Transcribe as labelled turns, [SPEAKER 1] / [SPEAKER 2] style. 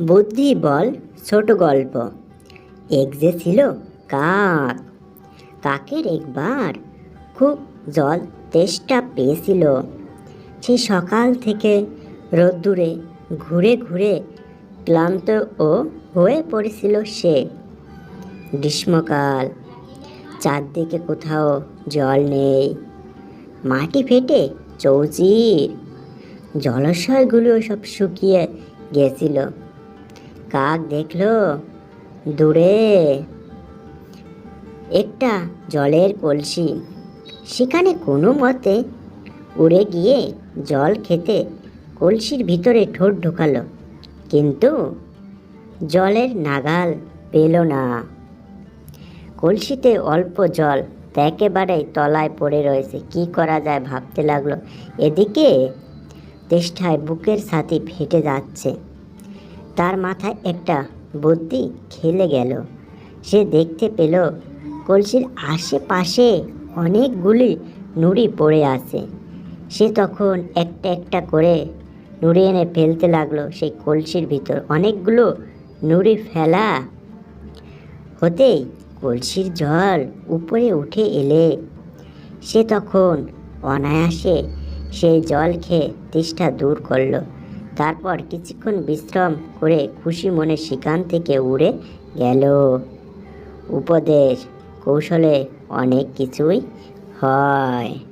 [SPEAKER 1] বুদ্ধি বল, ছোট গল্প। এক যে ছিল কাক, কাকের একবার খুব জল তেষ্টা পেয়েছিল। সে সকাল থেকে রোদ্দুরে ঘুরে ঘুরে ক্লান্ত ও হয়ে পড়েছিল সে। গ্রীষ্মকাল, চারদিকে কোথাও জল নেই, মাটি ফেটে চৌচির। জলাশয়গুলো সব শুকিয়ে গেছিল। কাক দেখল? দূরে। একটা জলের কলসি। সেখানে কোনো মতে উড়ে গিয়ে জল খেতে কলসির ভিতরে ঠোঁট ঢোকালো। কিন্তু জলের নাগাল পেল না। কলসিতে অল্প জল তা একেবারেই তলায় পড়ে রয়েছে। কি করা যায় ভাবতে লাগল। এদিকে তেষ্টায় বুকের সাথে ফেটে যাচ্ছে। তার মাথায় একটা বুদ্ধি খেলে গেল। সে দেখতে পেল কলসির আশেপাশে অনেকগুলি নুড়ি পড়ে আছে। সে তখন একটা একটা করে নুড়ি এনে ফেলতে লাগল সেই কলসির ভিতর। অনেকগুলো নুড়ি ফেলা হতেই কলসির জল উপরে উঠে এলে। সে তখন অনায়াসে সেই জল খেয়ে তেষ্টা দূর করল। তারপর কিছুক্ষণ বিশ্রাম করে খুশি মনে সেখান থেকে উড়ে গেল। উপদেশ, কৌশলে অনেক কিছুই হয়।